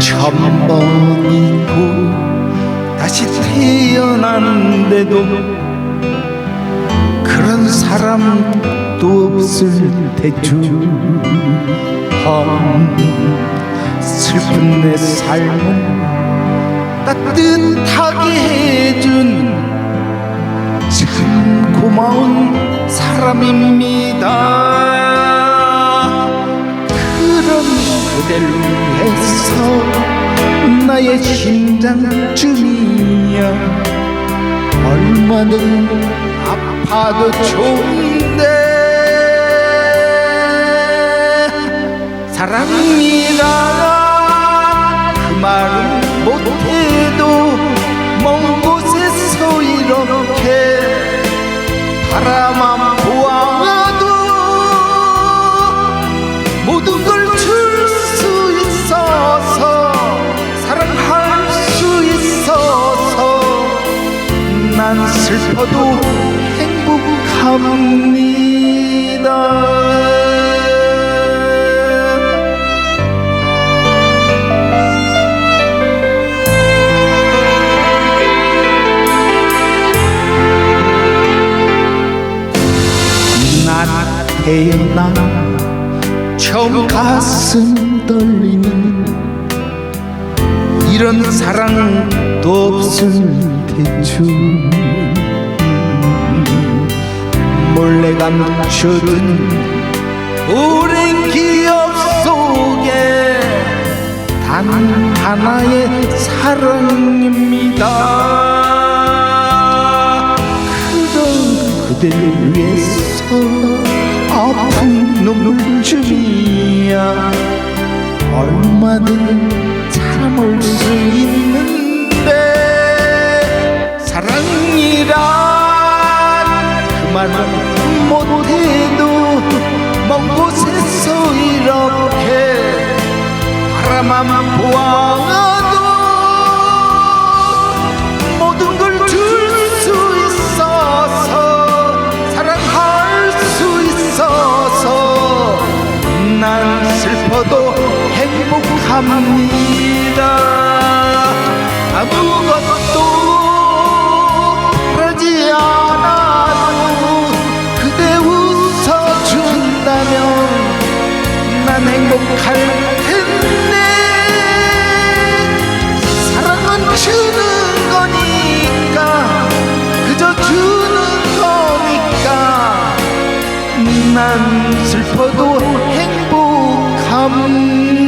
천번이고 다시 태어났는데도 그런 사람도 없을 테죠 험 슬픈 내 삶을 따뜻하게 해준 참 고마운 사람입니다 그댈 위해서 나의 심장쯤이야 얼마든 아파도 좋은데 사랑이라 슬퍼도 행복합니다. 나 태어나 처음 가슴 떨리는 이런 사랑도 없을 테죠 감춰둔 오랜 기억 속에 단 하나의 사랑입니다. 그런 그대를 위해서 아픈 눈물쯤이야 얼마든 참을 수 있는 못해도 먼 곳에서 이렇게 바라만 보아도 모든 걸 줄 수 있어서 사랑할 수 있어서 난 슬퍼도 행복합니다. 아무것도 난 슬퍼도 행복합니다